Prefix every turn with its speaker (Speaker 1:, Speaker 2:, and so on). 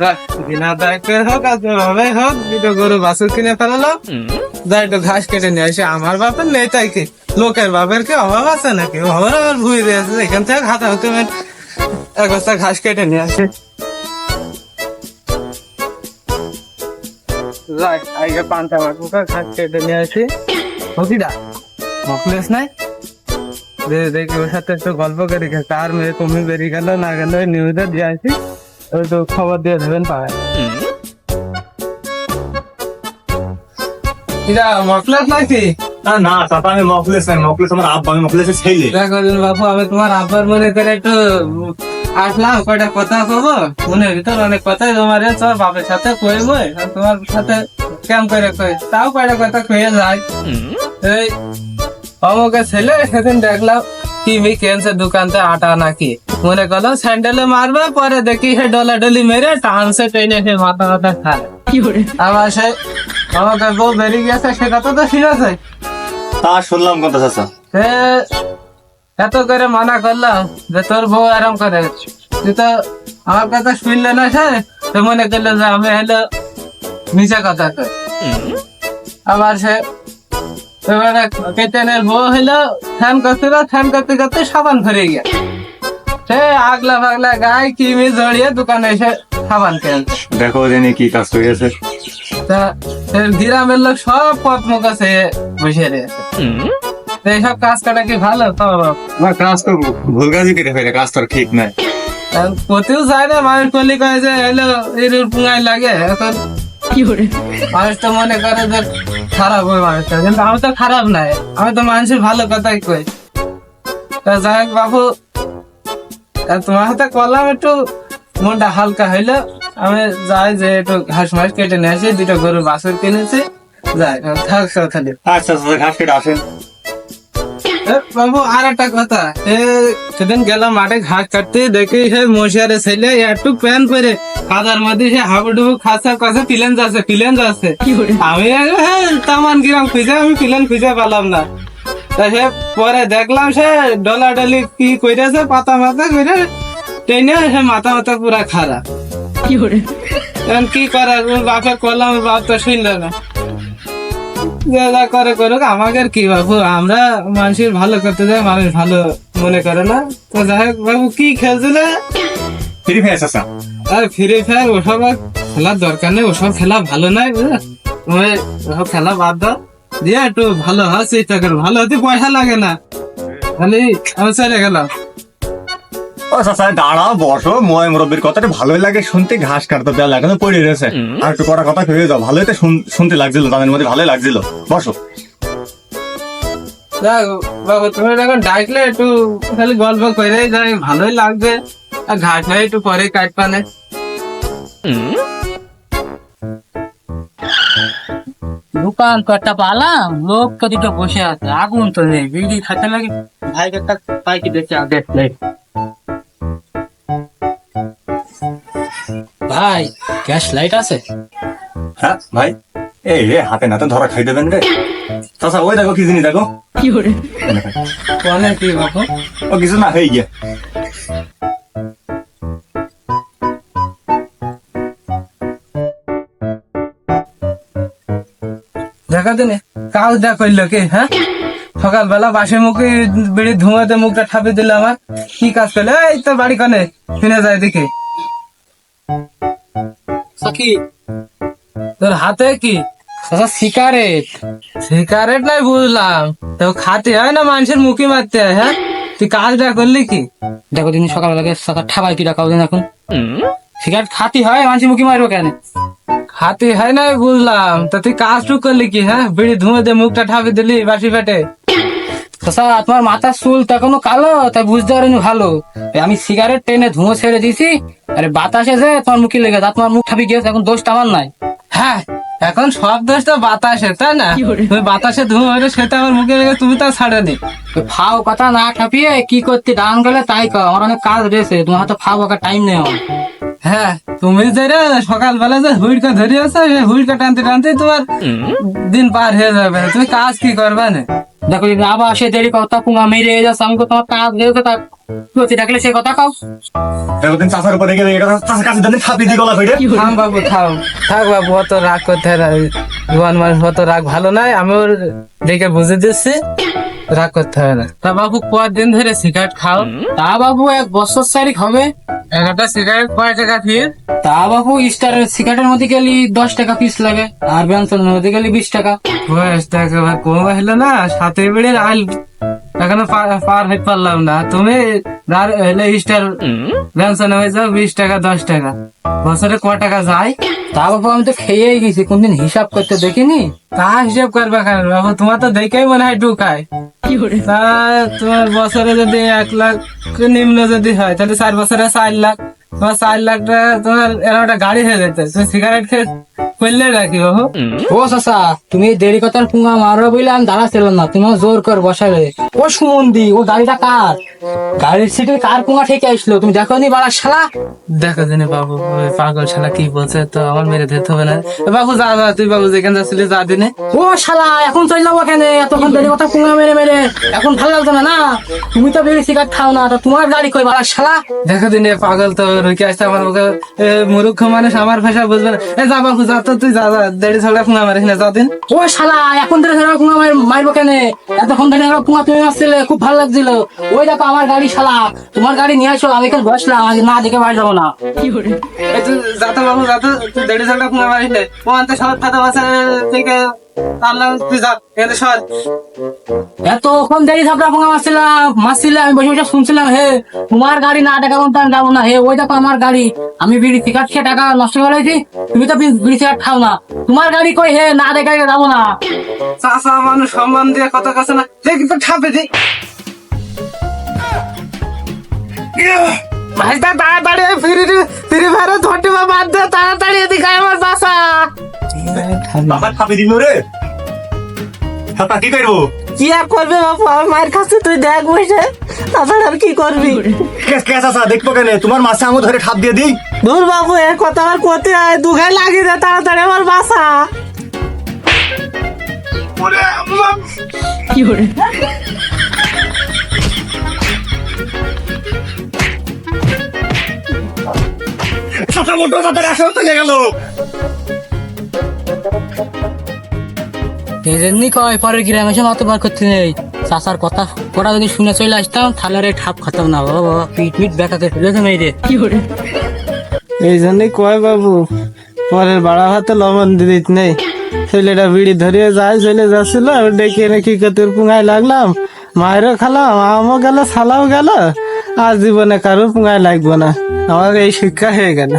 Speaker 1: যাক, বিনা দায়িত্বে হোক আর যেভাবে হোক দুটো গরু বাছুর কিনে ফেলালো। যা একটু ঘাস কেটে নিয়ে আসে আমার বাপের নেই তাই কি? লোকের বাপের কি অভাব আছে নাকি? অভাব আবার ভুই দিয়েছে এখান থেকে হাতা হতে এক বস্তা ঘাস কেটে নিয়ে আসে। যাই আগে পান্তা বাকুকা ঘাস কেটে নিয়ে আসি। হকিডা মকলেস নাই? দে দেখি ওর সাথে একটু গল্প করি তার মেয়ে কমে বেরিয়ে গেল না গেল নিউজে দিয়ে আসি। তো খবর দিয়ে দেবেন পাবে। কিরা মকলেস নাকি
Speaker 2: না না চাপা আমি মকলেস নাই মকলেস আমার আব্বা আমি মকলেসের ছেলে
Speaker 1: দেখো দিন আমি তোমার আব্বার মনে করে একটু আসলাম কয়টা কথা কব? মনের ভিতর অনেক কথাই তোমার এ বাপের সাথে কইব তোমার সাথে কেম করে কই? তাও কয়টা কথা কয়ে যায়। এই অমুকে ছেলে সেদিন দেখলাম টিভি কেনছে দোকানতে আটা নাকি? মনে করল স্যান্ডেলে মারবে পরে দেখি সে ডলা ডলি মেরে টানছে ট্রেনে সে মাথা মাথা খায়। আমার সে আমাকে বউ বেরিয়ে গেছে সে কথা তো শুনেছে
Speaker 2: তা শুনলাম কথা চাচা।
Speaker 1: এত করে মানা করলাম যে তোর বউ আরাম করে। তুই তো আমার কথা শুনলে না সে? তো মনে করল যে আমি হলো নিচে কথা কই। আবার সে এবারে কেতেনের বউ হইল ফ্যান করতে ফ্যান করতে করতে সাবান ধরে গিয়া সে আগলা ফাগলা গায়ে কিমি জড়িয়ে দোকানে এসে সাবান কেনছে
Speaker 2: দেখো জানি কি কাজ করে গেছে
Speaker 1: তা গ্রামের লোক সব পথ মুখ আছে বসে রয়েছে। এইসব কাজ করা কি ভালো? তো
Speaker 2: না কাজ তো ভুল কাজই করে ফেলে কাজ তো ঠিক নাই।
Speaker 1: কোথাও যায় না মানুষ করলে কয়ে যে এলো এরুর পুঙ্গাই লাগে। এখন মানুষ তো মনে করে যে খারাপ ওই মানুষটা। কিন্তু আমি তো খারাপ নাই আমি তো মানুষের ভালো কথাই কই। তা যাই হোক বাবু তোমার হাতে করলাম একটু মনটা হালকা হইল। আমি যাই যে একটু ঘাস মাস কেটে নিয়ে আসি দুটো গরু বাছুর কিনেছি। যাই থাকছো খালি
Speaker 2: আচ্ছা ঘাস কেটে আসেন।
Speaker 1: বাবু আর একটা কথা। এ সেদিন গেলাম মাঠে ঘাস কাটতে দেখি সে মশিয়ারে ছেলে একটু প্যান পরে কাদার মধ্যে সে হাবুডুবু খাসা কাছে প্লেন যাচ্ছে প্লেন যাচ্ছে। আমি হ্যাঁ তামান গিরাম খুঁজে আমি প্লেন খুঁজে পেলাম না। তা সে পরে দেখলাম সে ডলা ডলি কি কইরেছে পাতা মাথা কইরে টেনে সে মাথা মাথা পুরা খারাপ। এখন কি করার? ওর বাপে করলাম বাপ তো শুনলো না। যে যা করে করুক আমাকে কি বাবু আমরা মানুষের ভালো করতে যাই মানুষ ভালো মনে করে না। তো যাই হোক বাবু কি খেলছিলে?
Speaker 2: ফ্রি ফায়ার চাচা।
Speaker 1: আর ফ্রি ফায়ার ওসব আর খেলার দরকার নেই ওসব খেলা ভালো নয় বুঝলে? তুমি ওসব খেলা বাদ দাও। দিয়ে একটু ভালো হওয়ার চেষ্টা করো ভালো হতে পয়সা লাগে না। খালি আমি চলে গেলাম।
Speaker 2: ও চাচা দাঁড়াও বসো ময় মুরব্বীর কথাটা ভালোই লাগে শুনতে ঘাস কাটতে দেওয়া লাগে না পড়ে রয়েছে। আর একটু কটা কথা কয়ে যাও ভালোই তো শুন- শুনতে লাগছিল তাদের মধ্যে ভালোই লাগছিল। বসো।
Speaker 1: বাবু তুমি যখন ডাকলে একটু খালি গল্প করে যাই ভালোই লাগবে। আর ঘাট হয় একটু পরে কাটপানে দোকান তো একটা পালাম লোক তো দুটো বসে আছে আগুন তো নেই বিড়ি খাতে লাগে। ভাই একটা পাইকি দেখছে আগে
Speaker 3: ভাই গ্যাস লাইট আছে?
Speaker 2: হ্যাঁ ভাই এই রে হাতে নাতে ধরা খাই দেবেন রে। চাচা ওই দেখো কি জিনিস দেখো।
Speaker 1: কি বলে কি বাবু
Speaker 2: ও কিছু না হয়ে গিয়ে।
Speaker 1: দেখা দিনে? কাজ দেখ করল কি হ্যাঁ? সকালবেলা বাসে মুখে বেড়ি ধুমাতে মুখটা ঠাপে দিল আমার। কি কাজ করলে? এই তো বাড়ি কানে? শুনে যায় দেখি তোর হাতে কি?
Speaker 3: আচ্ছা সিগারেট।
Speaker 1: সিগারেট নাই বুঝলাম। তো খাতে হয় না মানুষের মুখে মারতে হয় হ্যাঁ? তুই কাজটা করলি কি?
Speaker 3: দেখো দিন সকালবেলা সকাল ঠাবাই কি দিন এখন। সিগারেট খাতি হয় মানুষের মুখে মারবো কেন?
Speaker 1: খাতে হয় না বুঝলাম। তা তুই কাজটুক করলি কি হ্যাঁ? বিড়ি ধুয়ে দিয়ে মুখটা ঠাপে দিলি বাসি পেটে
Speaker 3: চাচা তোমার মাথার চুল তো এখনও কালো তাই বুঝতে পারিনি ভালো। আমি সিগারেট টেনে ধুঁয়ো ছেড়ে দিছি আরে বাতাসে যে তোমার মুখে লেগে তা তোমার মুখ ঠাপি গিয়েছে এখন দোষটা আমার নাই।
Speaker 1: হ্যাঁ এখন সব দোষ তো বাতাসে তাই না? তুমি বাতাসে ধুমে হলে সেটা আমার মুখে লেগে তুমি তা ছাড়েনি।
Speaker 3: তো ফাও কথা না ঠাপিয়ে কি করতে ডান গেলে তাই কর আমার অনেক কাজ রয়েছে তোমার হাতে ফাও টাইম নেই আমার।
Speaker 1: হ্যাঁ তুমি সকালবেলা যে হুইটকা ধরিয়েছো সেই হুইটকা টানতে টানতে তোমার দিন পার হয়ে যাবে। তুমি কাজ কি করবে না?
Speaker 3: দেখো যদি আবার সে দেরি কথা পুঙ্গা মেরে যাচ্ছে আমি তোমার কাজ ডাকলে সে কথা কাও।
Speaker 2: একদিন চাষার উপরে গেলে এটা চাষার কাছে জানি থাপি দি গলা ফেটে
Speaker 1: থাম বাবু থাম। থাক বাবু অত রাগ করতে জোয়ান মানুষ অত রাগ ভালো নয় আমি ওর দেখে বুঝে দিচ্ছি রাগ করতে হবে না। তা বাবু কদিন ধরে সিগারেট খাও?
Speaker 3: তা বাবু এক বছর চারিক হবে।
Speaker 1: একটা সিগারেট কয় টাকা ফির
Speaker 3: তা বাবু স্টারের সিগারেটের মধ্যে গেলি দশ টাকা পিস লাগে আর বেনসনের মধ্যে গেলি বিশ টাকা।
Speaker 1: বয়সটা একেবারে কম হইল না সাথে বেড়ে আইল এখনও পার- হইতে পারলাম না। তুমি স্টার ব্যবসা হয়ে যাও বিশ টাকা দশ টাকা। বছরে ক টাকা যায়?
Speaker 3: তা বাবু আমি তো খেয়েই গেছি কোনদিন হিসাব করতে দেখিনি।
Speaker 1: তা হিসাব করবে কেন? বাবু তোমার তো দেখেই মনে হয় ঢুকায়। তোমার বছরে যদি এক লাখ নিম্ন যদি হয়, তাহলে চার বছরে চার লাখ। তোমার চার লাখ টাকা তোমার এরকম একটা গাড়ি হয়ে যেতে, তুমি সিগারেট খেয়ে করলে রাখি
Speaker 3: ও চাচা তুমি দেরি কথার পুঙ্গা মারো বলে আমি দাঁড়াচ্ছিলাম না তুমি জোর কর বসালে ও সুমন্দি ও গাড়িটা কার গাড়ির সিটে কার পুঙ্গা ঠেকে আসলো তুমি দেখো নি বাড়া শালা?
Speaker 1: দেখো দিনে বাবু ওই পাগল শালা কি বলছে তো আমার মেরে দিতে হবে না। বাবু যা যা তুই বাবু যেখানে যাচ্ছিলি যা দিনে।
Speaker 3: ও শালা এখন চল যাব এখানে এতক্ষণ দেরি কথা পুঙ্গা মেরে মেরে। এখন ভালো লাগতো না না? তুমি তো বেশি সিগারেট খাও না তো তোমার গাড়ি কই বাড়া শালা?
Speaker 1: দেখো দিনে পাগল তো রুকে আসতে আমার ওকে এ, মানুষ আমার ভাষা বুঝবে না। এ যা বাবু যা তো তুই যা যা দেড়ি ছড়া ফোন আমার এখানে যা দিন।
Speaker 3: ও শালা এখন ধরে ধরে পুঙ্গা মারবো কেন? এতক্ষণ ধরে আমার পুঙ্গা তুমি মারছিলে খুব ভালো লাগছিল। ওই দেখো আমার গাড়ি শালা তোমার গাড়ি নিয়ে আসো আমি এখানে বসলাম আগে না দেখে বাড়ি যাব না।
Speaker 1: কি তুই যাতে বাবু যা তো তুই দেড়ি ও আনতে সব বাসা থেকে
Speaker 3: এতক্ষণ দেরি থাপড়া পোঙা মারছিলাম মারছিলাম আমি বসে বসে শুনছিলাম হে তোমার গাড়ি না টাকা আমি যাব না হে ওই দেখো আমার গাড়ি আমি বিড়ি সিগারেট খেয়ে টাকা নষ্ট করে তুমি তো বিড়ি সিগারেট খাও না তোমার গাড়ি কই হে না দেখে যাব না
Speaker 1: চাষা মানুষ সম্মান দিয়ে কত কাছে না দেখি তো ঠাপে দি ভাইটা তাড়াতাড়ি ফিরি ফিরি ভাড়া ধরতে বা বাদ দে তাড়াতাড়ি এদিকে আমার বাসা
Speaker 2: বাবা থাপি দিল রে। থাপা কি করব?
Speaker 1: কি আর করবে বাপু মায়ের কাছে তুই দেখ বসে। তাছাড়া আর কি করবি?
Speaker 2: কে কে দেখব কেন? তোমার মাছে আমি ধরে ঠাপ দিয়ে দিই।
Speaker 1: দূর বাবু এ কথা আমার করতে হয়। দুঘাই লাগিয়ে দে তাড়াতাড়ি আমার বাসা।
Speaker 2: চাষা মোটর তাড়াতাড়ি আসো তো গেল।
Speaker 3: এই কয় পরের গ্রামে এসে বার করতে নেই। চাষার কথা কটা যদি শুনে চলে আসতাম তাহলে রে ঠাপ খাতাম না। বাবা বাবা পিট মিট বেকাতে ফেলেছে মেয়েদের
Speaker 1: এই জন্যই কয় বাবু পরের বাড়া ভাতে লবণ দিদিত নেই। ছেলেটা বিড়ি ধরিয়ে যায় চলে যাচ্ছিল ডেকে এনে কি কতির পুঙায় লাগলাম। মায়েরও খালাম আমও গেল সালাও গেল আর জীবনে কারও পুঙায় লাগবো না। আমার এই শিক্ষা হয়ে গেল।